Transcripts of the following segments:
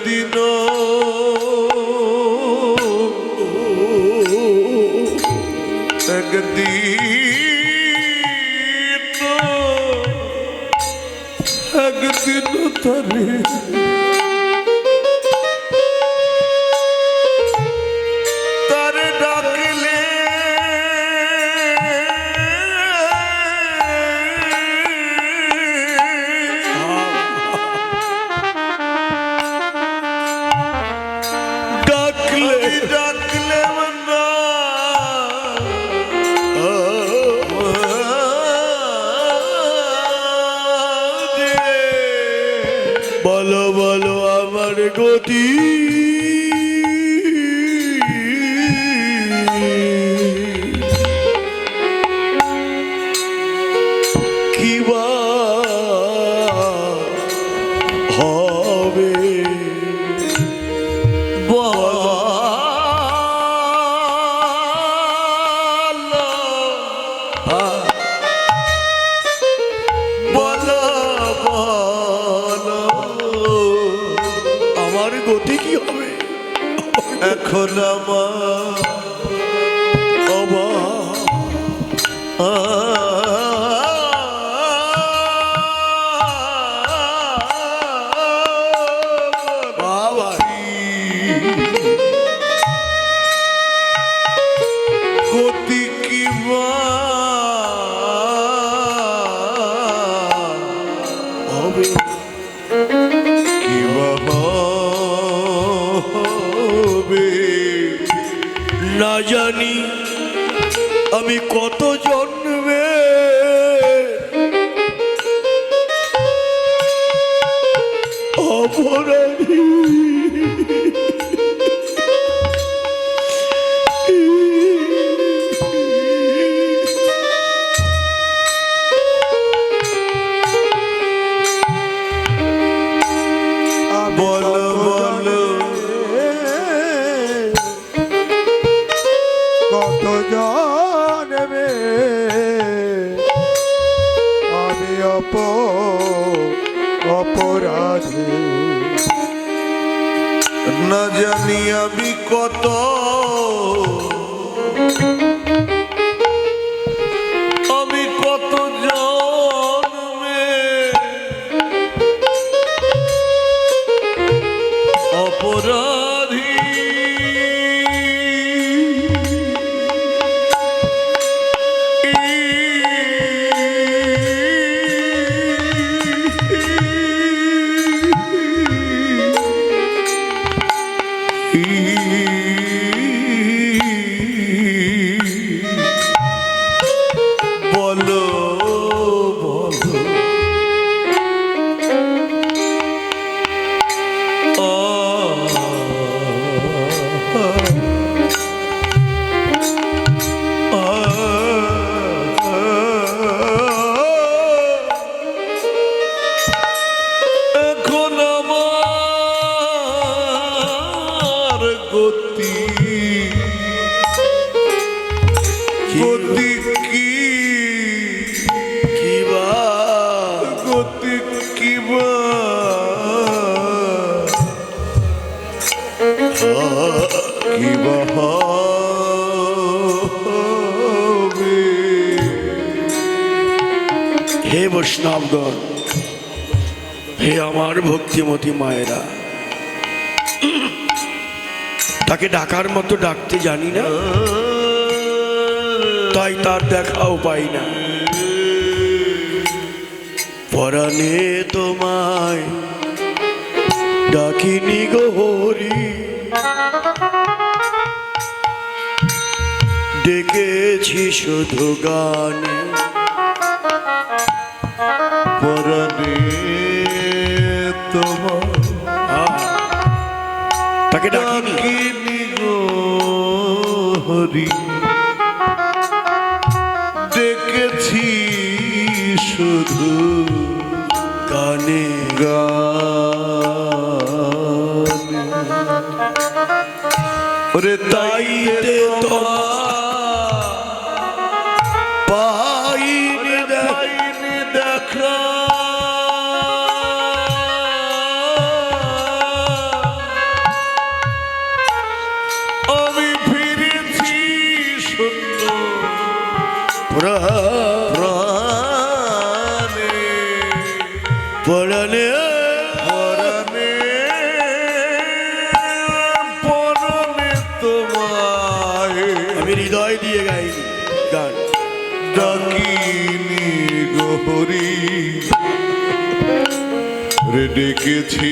একদিন বলো বলো আমার গতি। জানবে আমি অপ অপরাধী। না জানি আমি কত হে আমার ভক্তিমতী মায়েরা। তাকে ডাকার মতো ডাকতে জানি না। তাই তার দেখাও পাই না। পরাণে তোমায় ডাকিনি গো হরি। ডেকেছি শুধু গানে। পরাণে তাকে ডাকিনি। গো হরি। দেখেছি শুধু গানে। ওরে তাইতে তোমার পাইনি ডেকেছি।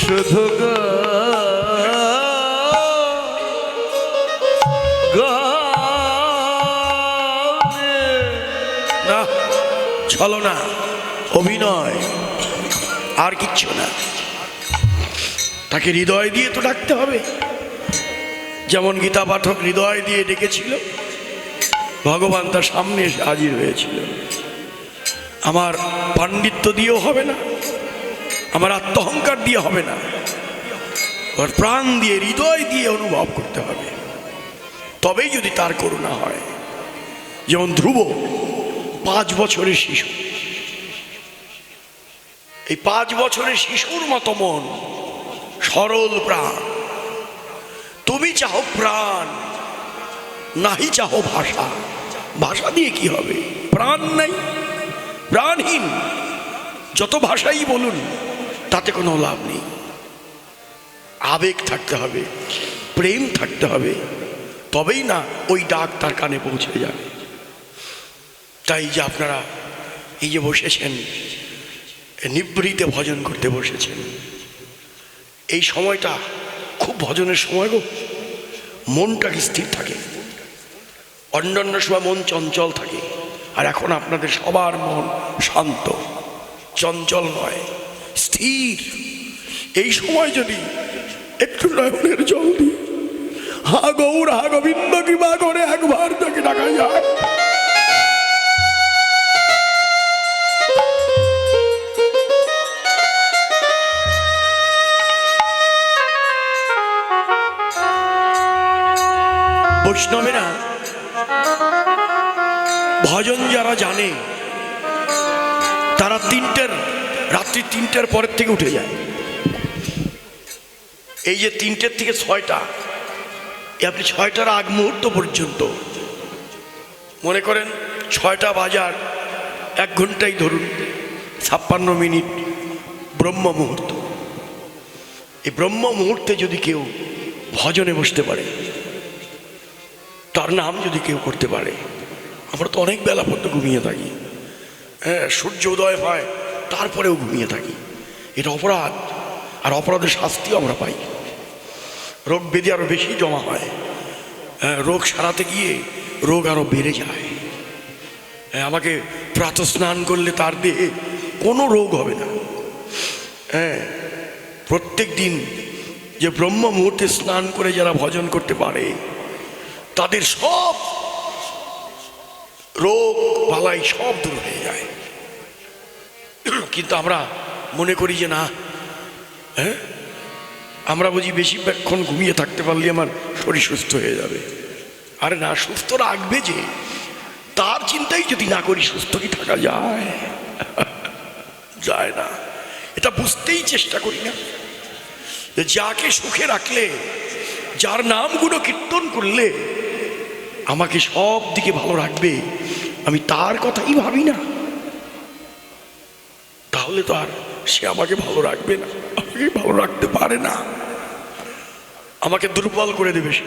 শুধু গানে। না, ছলো না, অভিনয়। আর কিচ্ছু না। তাকে হৃদয় দিয়ে তো ডাকতে হবে। যেমন গীতা পাঠক হৃদয় দিয়ে ডেকেছিল, ভগবান তার সামনে এসে হাজির হয়েছিল। আমার পাণ্ডিত্য দিয়েও হবে না, আমার আত্মহংকার দিয়ে হবে না। ওর প্রাণ দিয়ে, হৃদয় দিয়ে অনুভব করতে হবে। তবেই যদি তার করুণা হয়। যেমন ধ্রুব, পাঁচ বছরের শিশু। এই পাঁচ বছরের শিশুর মতো মন, সরল প্রাণ। তুমি চাহো প্রাণ, নাহি চাহো ভাষা। ভাষা দিয়ে কি হবে? প্রাণ নাই। প্রাণহীন, যত ভাষাই বলুন, তাতে কোনো লাভ নেই। আবেগ থাকতে হবে, প্রেম থাকতে হবে, তবেই না ওই ডাক তার কানে পৌঁছে যাবে। তাই যে আপনারা এই যে বসেছেন, নিবৃতে ভজন করতে বসেছেন, এই সময়টা খুব ভজনের সময় গো। মনটা স্থির থাকে? অন্যান্য সময় মন চঞ্চল থাকে। আর এখন আপনাদের সবার মন শান্ত চঞ্চল নয় স্থির। এই সময় যদি একটু নয়নের জল দিই, হা গৌর, হা গোবিন্দ কৃপা করে একবার তাকে ডাকা যায়। বৈষ্ণবেরা ভজন যারা জানে, তারা তিনটের, রাত্রি তিনটের পরের থেকে উঠে যায়। এই যে তিনটের থেকে ছয়টা আপনি ছয়টার আগ মুহূর্ত পর্যন্ত মনে করেন ছয়টা বাজার এক ঘন্টাই ধরুন, ছাপ্পান্ন মিনিট ব্রহ্ম মুহূর্ত। এই ব্রহ্ম মুহূর্তে যদি কেউ ভজনে বসতে পারে, তার নাম যদি কেউ করতে পারে আমরা তো অনেক বেলা পর্যন্ত ঘুমিয়ে থাকি। হ্যাঁ সূর্য উদয় হয় তারপরেও ঘুমিয়ে থাকি। এটা অপরাধ আর অপরাধের শাস্তিও আমরা পাই। রোগ ব্যাধি আরও বেশি জমা হয়। হ্যাঁ, রোগ সারাতে গিয়ে রোগ আরও বেড়ে যায়। হ্যাঁ, আমাকে প্রাত স্নান করলে তার দেহে কোনো রোগ হবে না। হ্যাঁ প্রত্যেক দিন যে ব্রহ্ম মুহূর্তে স্নান করে যারা ভজন করতে পারে তাদের সব রোগ বালাই সব দূর হয়ে যায়। কিন্তু আমরা মনে করি যে না হ্যাঁ? আমরা বুঝি বেশিক্ষণ ঘুমিয়ে থাকতে পারলে আমার শরীর সুস্থ হয়ে যাবে। আরে না, সুস্থ রাখবে যে, তার চিন্তাই যদি না করি সুস্থ কি থাকা যায়? যায় না। এটা বুঝতেই চেষ্টা করি না। যাকে সুখে রাখলে, যার নামগুলো কীর্তন করলে আমাকে সব দিকে ভালো রাখবে। আমি তার কথাই ভাবি না। তাহলে তো আর সে আমাকে ভালো রাখবে না। আমাকে ভালো রাখতে পারে না। আমাকে দুর্বল করে দেবে সে।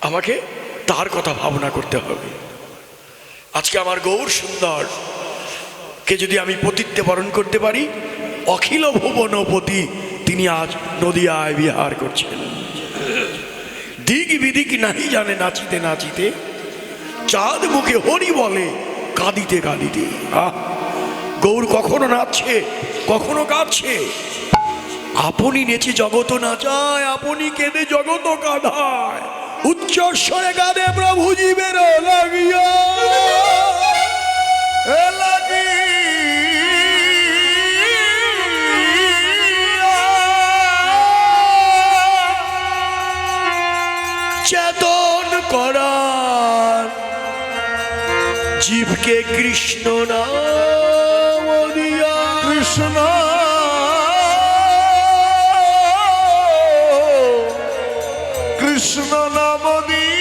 আমাকে তার কথা ভাবনা করতে হবে। আজকে আমার গৌর সুন্দর। কে যদি আমি পতিত্বে বরণ করতে পারি, অখিল ভুবনপতি, তিনি আজ নদিয়ায় বিহার করছেন। দিক বিদিক নাহি জানে নাচিতে নাচিতে, চাঁদ মুখে হরি বলে কাঁদিতে কাঁদিতে। আহ, গৌর কখনো নাচছে, কখনো কাঁদছে। আপনি নেচে জগত নাচায় আপনি কেঁদে জগত কাঁধায়। উচ্চস্বরে কাঁদে প্রভু জীবের জীবকে কৃষ্ণ নাম দিয়া? কৃষ্ণ। কৃষ্ণ নাম দিয়া।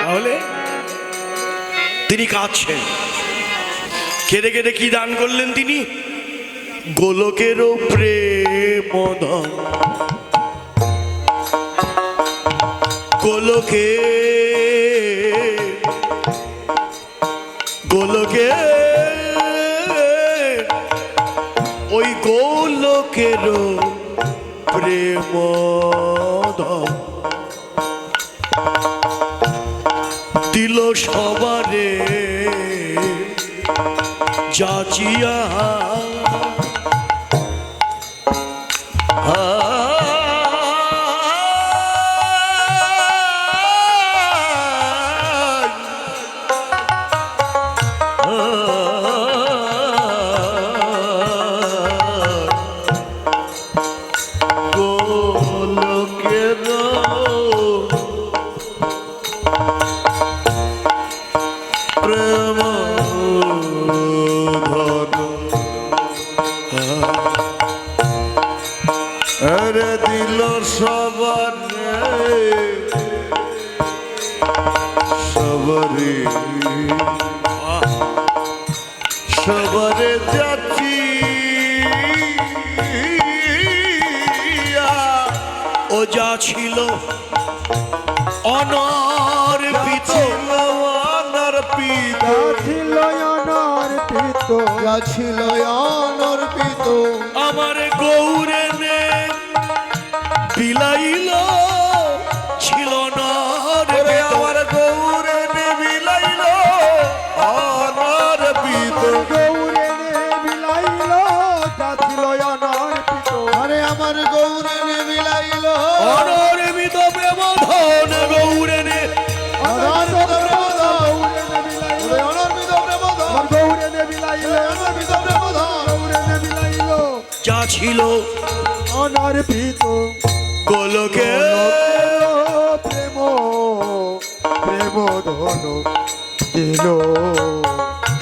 তাহলে তিনি কাঁদছেন। কেঁদে কেঁদে কি দান করলেন তিনি? গোলকেরও প্রেম ধন গোলকে গোলকে ওই গোলকেরও প্রেম ধন দিল সবারে যাচিয়া অনর্পিত গোলকে প্রেম প্রেম ধন দিল।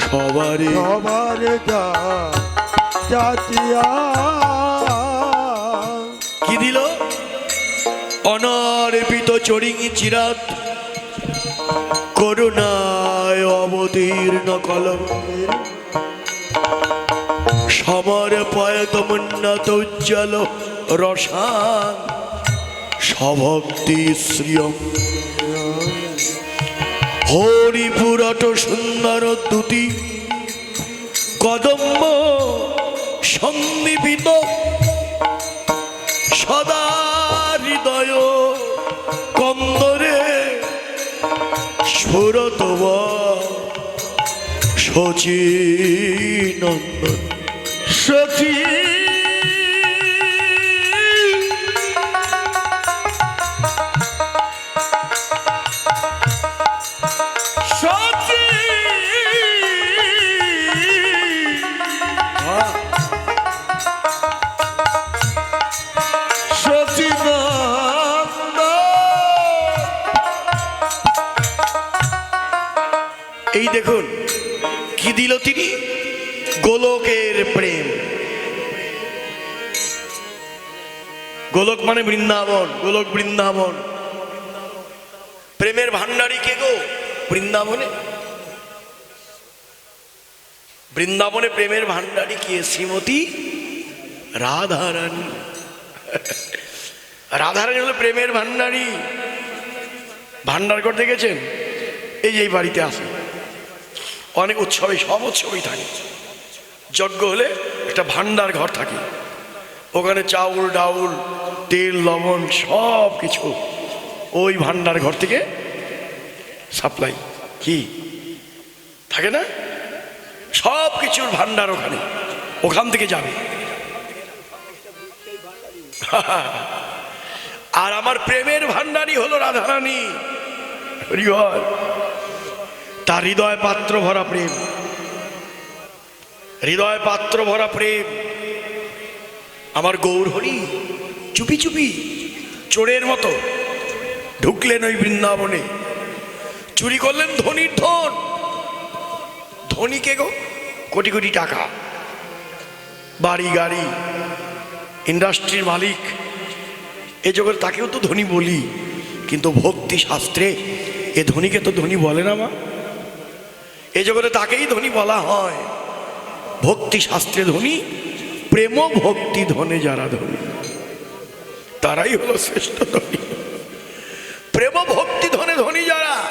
সবারই। সবার যা জাতিয়া কি দিল? অনর্পিত চড়িঙি চিরাত করুণায় অবতীর্ণ কলম। সমর পয়তমুন্নত উজ্জ্বল রসান সভক্তি শ্রিয়ম হরিপুরট সুন্দর দুটি কদম্ব সন্নিবিত সদা হৃদয় কন্দরে সুরত শচীনন্দন। সচি এই দেখুন, কি দিল তিনি? গোলকের প্রেম। গোলক মানে বৃন্দাবন, গোলক বৃন্দাবন। প্রেমের ভান্ডারী কে গো? বৃন্দাবনে? বৃন্দাবনে প্রেমের ভান্ডারী কে? শ্রীমতী রাধারানী। রাধারানী হলো প্রেমের ভান্ডারী ভান্ডার করতে গেছেন? এই যে বাড়িতে আসে অনেক উৎসবে সব উৎসবেই থাকে। যজ্ঞ হলে একটা ভান্ডার ঘর থাকে। ওখানে চাউল, ডাউল, তেল, লবণ সব কিছু ওই ভান্ডার ঘর থেকে সাপ্লাই। কি? থাকে না? সব কিছুর ভান্ডার ওখানে। ওখান থেকে যাবে। আর আমার প্রেমের ভান্ডারই হলো রাধারানী। হরিহর তার হৃদয় পাত্র ভরা প্রেম। হৃদয় পাত্র ভরা প্রেম। আমার গৌর হরি, চুপি চুপি চোরের মতো ঢুকলেন ওই বৃন্দাবনে। চুরি করলেন ধনির ধন। ধনীকে গো? কোটি কোটি টাকা। বাড়ি, গাড়ি, ইন্ডাস্ট্রির মালিক। এ জগৎ তাকেও তো ধনী বলি, কিন্তু ভক্তি শাস্ত্রে এ ধনীকে তো ধনী বলে না মা। এ জগতে তাকেই ধনী বলা হয়। ভক্তি শাস্ত্রে ধনী, প্রেম ভক্তি ধনে যারা ধনী। তারাই হলো শ্রেষ্ঠ ধনী। প্রেম ভক্তি ধনে ধনী যারা,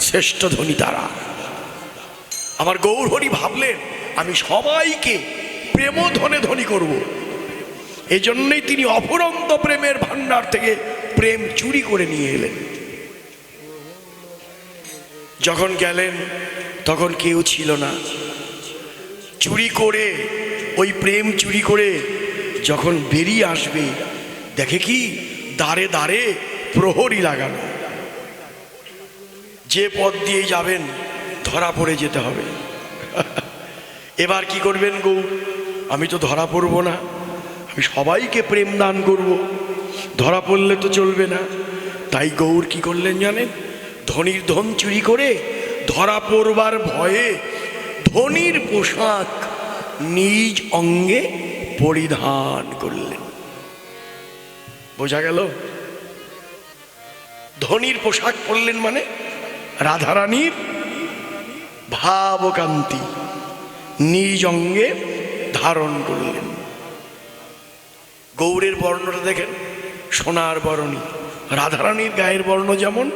শ্রেষ্ঠ ধনী তারা। আমার গৌর হরি ভাবলেন, আমি সবাইকে প্রেম ধনে ধনী করব। এজন্যই তিনি অফুরন্ত প্রেমের ভান্ডার থেকে প্রেম চুরি করে নিয়ে এলেন। যখন গেলেন, তখন কেউ ছিল না। চুরি করে, ওই প্রেম চুরি করে যখন বেরিয়ে আসবে, দেখে কি দাঁড়ে দাঁড়ে প্রহরী লাগানো। যে পথ দিয়ে যাবেন, ধরা পড়ে যেতে হবে। এবার কি করবেন গৌ? আমি তো ধরা পড়ব না। আমি সবাইকে প্রেম দান করব। ধরা পড়লে তো চলবে না। তাই গৌর কি করলেন জানেন? ধনির ধন চুরি করে ধরা পড়বার ভয়ে ধনির পোশাক নিজ অঙ্গে পরিধান করলেন। বোঝা গেল? ধনির পোশাক পরলেন মানে রাধারানীর ভাবকান্তি নিজ অঙ্গে ধারণ করলেন। গৌরের বর্ণটা দেখেন, সোনার বর্ণী, রাধারানীর গায়ের বর্ণ যেমন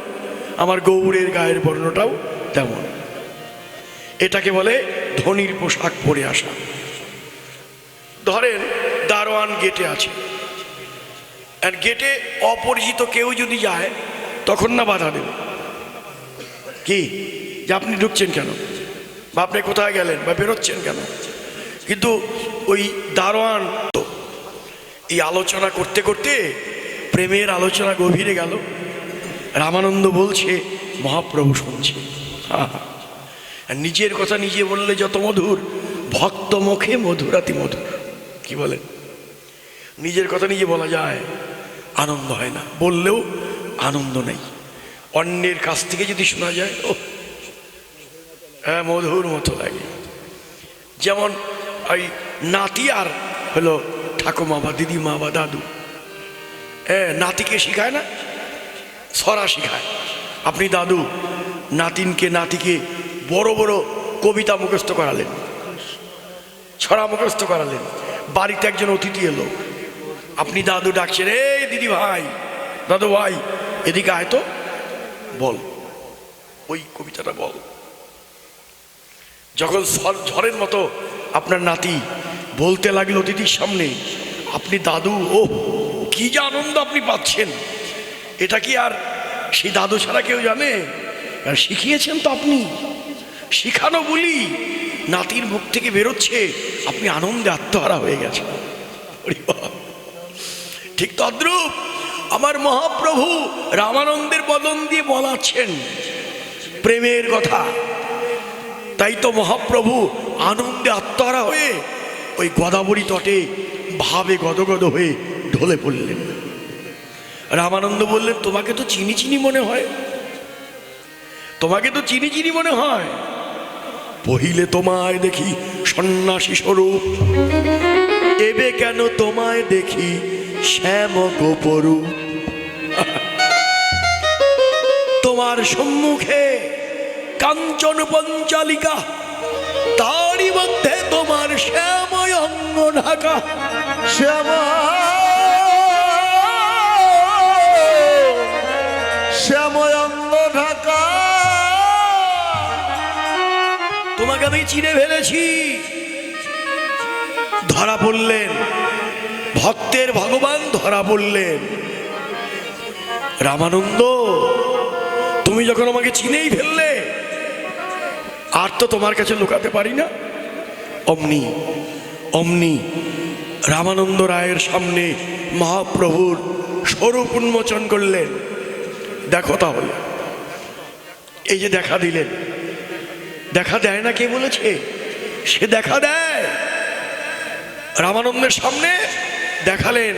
আমার গৌরের গায়ের বর্ণটাও তেমন। এটাকে বলে ধনির পোশাক পরে আসা। ধরেন, দারোয়ান গেটে আছে। আর গেটে অপরিচিত কেউ যদি যায়, তখন না বাধা দেবে। কি? যে আপনি ঢুকছেন কেন? বা আপনি কোথায় গেলেন? বা বেরোচ্ছেন কেন? কিন্তু ওই দারোয়ান এই আলোচনা করতে করতে প্রেমের আলোচনা গভীরে গেল। রামানন্দ বলছে, মহাপ্রভু শুনছে। আর নিজের কথা নিজে বললে যত মধুর, ভক্ত মুখে মধুরাতি মধুর। কি বলেন? নিজের কথা নিজে বলা যায়, আনন্দ হয় না। বললেও আনন্দ নেই। অন্যের কাছ থেকে যদি শোনা যায় ও হ্যাঁ মধুর মতো লাগে। যেমন ওই নাতি আর হলো ঠাকুমা বা দিদিমা বা দাদু। হ্যাঁ নাতিকে শেখায় না? ছড়া শেখায়। আপনি দাদু, নাতিনকে, নাতিকে বড় বড় কবিতা মুখস্থ করালেন। ছড়া মুখস্থ করালেন। বাড়িতে একজন অতিথি এলো। আপনি দাদু ডাকছেন, এই দিদি ভাই, দাদু ভাই, এদিকে আয় তো। বল, ওই কবিতাটা বল। যখন ঝড়- ঝড়ের মতো আপনার নাতি বলতে লাগল অতিথির সামনে, আপনি দাদু ও কি যে আনন্দ আপনি পাচ্ছেন। এটা কি আর সেই দাদু ছাড়া কেউ জানে? শিখিয়েছেন তো আপনি। শিখানো বলি নাতির মুখ থেকে বেরোচ্ছে, আপনি আনন্দে আত্মহারা হয়ে গেছেন। ঠিক তদ্রূপ আমার মহাপ্রভু রামানন্দের বদন দিয়ে বলাচ্ছেন প্রেমের কথা। তাই তো মহাপ্রভু আনন্দে আত্মহারা হয়ে ওই গদাবরী তটে ভাবে গদগদ হয়ে ঢলে পড়লেন। রামানন্দ বললেন, তোমাকে তো চিনি চিনি মনে হয়। তোমাকে তো চিনি চিনি মনে হয়। পহিলে তোমায় দেখি সন্ন্যাসী স্বরূপ। এবে কেন তোমায় দেখি শ্যাম গোপরূপ? তোমার সম্মুখে কাঞ্চন পঞ্চালিকা, তারই মধ্যে তোমার শ্যাময় অঙ্গ ঢাকা শ্যামা তোমাকে আমি চিনে ফেলেছি। ধরা পড়লেন। ভক্তের ভগবান ধরা পড়লেন। রামানন্দ, তুমি যখন আমাকে চিনেই ফেললে, আর তো তোমার কাছে লুকাতে পারি না। অমনি অমনি রামানন্দ রায়ের সামনে মহাপ্রভুর স্বরূপ উন্মোচন করলেন। দেখো তাহলে। এই যে দেখা দিলেন। দেখা দেয় না কে বলেছে? সে দেখা দেয়। রামানন্দের সামনে দেখালেন,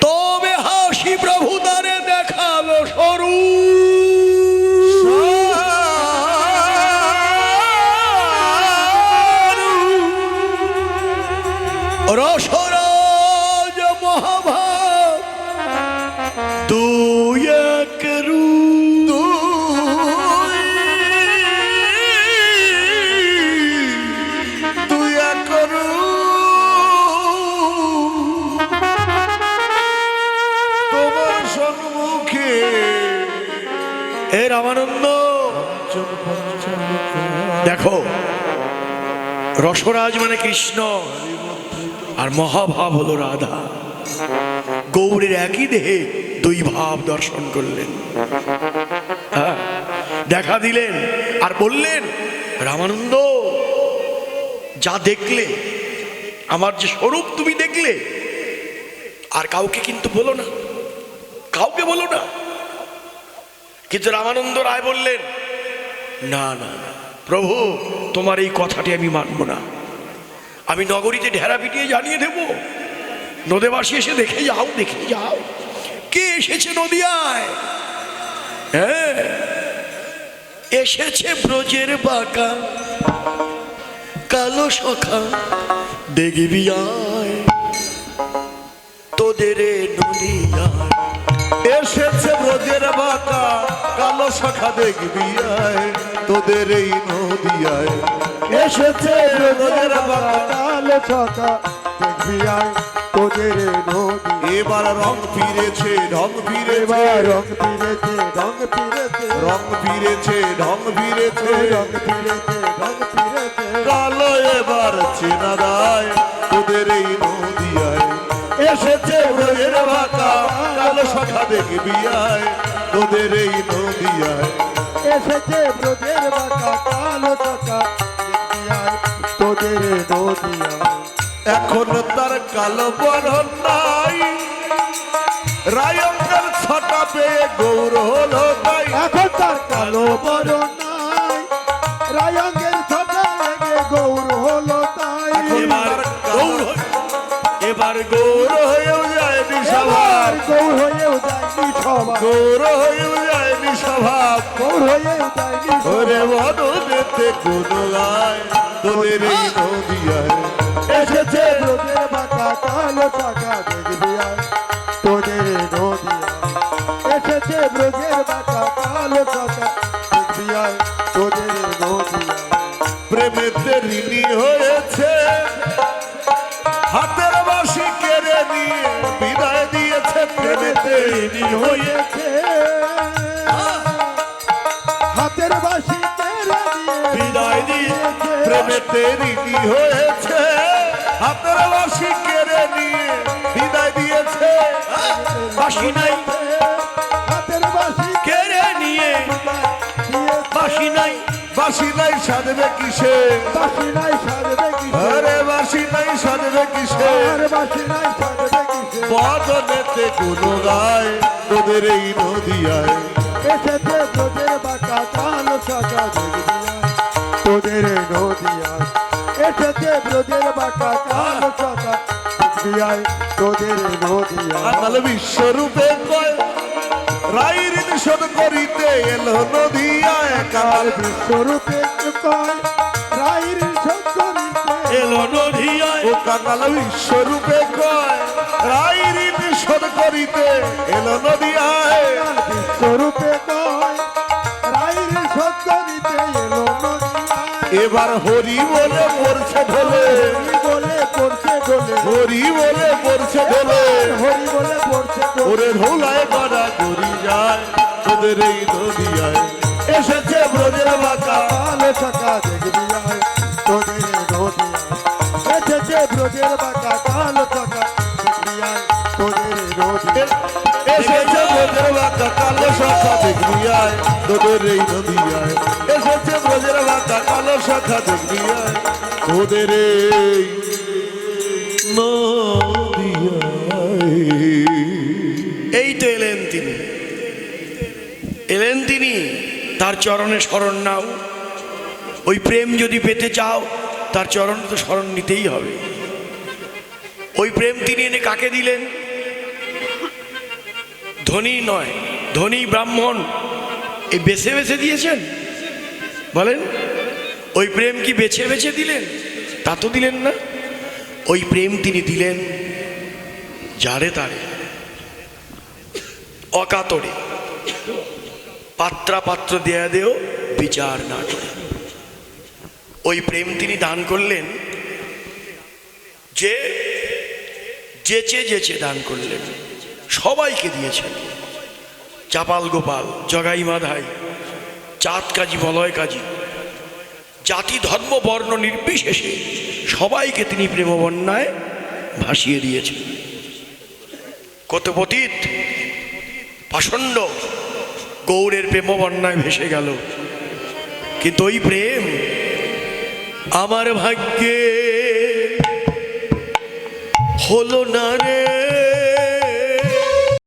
তবে হাসি প্রভু তারে দেখাল স্বরূপ। রসরাজ মানে কৃষ্ণ। আর মহাভাব হলো রাধা। গৌরের একই দেহে দুই ভাব দর্শন করলেন। হ্যাঁ, দেখা দিলেন আর বললেন রামানন্দ যা দেখলে আমার যে স্বরূপ তুমি দেখলে আর কাউকে কিন্তু বলো না। কাউকে বলো না। কিন্তু রামানন্দ রায় বললেন না না প্রভু তোমার এই কথাটি আমি মানব না। আমি নগরীতে ঢেরা পিটিয়ে জানিয়ে দেব। নদেবাসী এসে দেখে যাও দেখে যাও। কে এসেছে নদিয়ায়? হ্যাঁ এসেছে ব্রজের বাঁকা, কালো সখা দেখবি আয়। তোদের নদিয়ায়। এসেছে ব্রজের বাঁকা কালো শাখা দেখবি আয় তোদের এই নদিয়ায়। এসেছে কালো ছকা দেখবি আয় তোদের এবার রং ফিরেছে ঢং ফিরেছে। এবার রং ফিরেছে রং ফিরেছে। রং ফিরেছে ঢং ফিরেছে। রং ফিরেছে রং ফিরেছে। কালো এবার চেনা দায় তোদের এই নদিয়ায়। এসেছে কালো শাখা দেখবি আয় তোদের এই নদিয়ায়। এসেছে ব্রজের বাঁকা কালো আয় তোদের এ নদী আয় এখন তার কালো বরণ নাই। রায়ঙ্গের ছটা পেয়ে গৌর হলো তাই। এখন তার কালো বড় নাই। রায়ঙ্গের ছটা লেগে গৌর হলো তাই। এবার গৌর এবার গৌর গৌর হয়েও যায় এবার নিঃস্বভাব গৌর হয়েও যায়নি ওরে সবাই বদনেতে তোদের এই নদিয়ায়। এসেছে ব্রজের বাঁকা কালো চাকা দেখবি তোদের এসেছে প্রেমেতে ঋণী হয়েছে? হাতের বাসি কেড়ে নিয়ে বিদায় দিয়েছে। বাসি নাই। হাতের বাসি কেড়ে নিয়ে বাসি নাই। বাসি নাই সাধবে কিসে? বাসি নাই সারবে কিসে? আরে বাসি নাই সাধবে কিসে? আর বাসি নাই সারবে কিসে? বদনেতে কোনো গায় তোদের এই নদিয়ায়। এসেছে তোদের বাঁকা দেখবি আয় তোদের এ নদী আয় এসেছে ব্রজের বাঁকা কালো দেখবি আয় তোদের এ নদী আয় কাল বিশ্বরূপে কয় রাই ঋণ শোধ করিতে এলো নদিয়ায় কাল। বিশ্বরূপে কয় রাইর সত্তরিতে এলো নদিয়ায় ও কাঙ্গাল বিশ্বরূপে কয় রাই ঋণ শোধ করিতে এলো নদিয়ায়। কাল বিশ্বরূপে কয় এবার হরি বলে পড়ছে ঢোলে। হরি বলে পড়ছে ঢোলে। ওরে ঢোলায় গড়া করি যায়, তোদের এই নদিয়ায় এসেছে ব্রজের বাঁকা। দেখবি তোদের এসেছে ব্রজের বাঁকা এই এই তো এলেন তিনি। এলেন তিনি, তার চরণে স্মরণ নাও। ওই প্রেম যদি পেতে চাও, তার চরণে তো স্মরণ নিতেই হবে। ওই প্রেম তিনি এনে কাকে দিলেন? ধনী নয়, ধনী ব্রাহ্মণ। এই বেছে বেছে দিয়েছেন? বলেন, ওই প্রেম কি বেছে বেছে দিলেন? তা তো দিলেন না। ওই প্রেম তিনি দিলেন যারে তারে। অকাতরে। পাত্রা পাত্র দেয়া দেও বিচার না ওই প্রেম তিনি দান করলেন যে, যেচে যেচে দান করলেন। সবাইকে দিয়েছেন চাপাল গোপাল, জগাই মাধাই, চাঁদ কাজী, বলয় কাজী, জাতি, ধর্ম, বর্ণ নির্বিশেষে সবাইকে তিনি প্রেমবন্যায় ভাসিয়ে দিয়েছেন। কত পতীত, পাষণ্ড গৌরের প্রেমবন্যায় ভেসে গেল। কিন্তু ওই প্রেম আমার ভাগ্যে হলো না রে।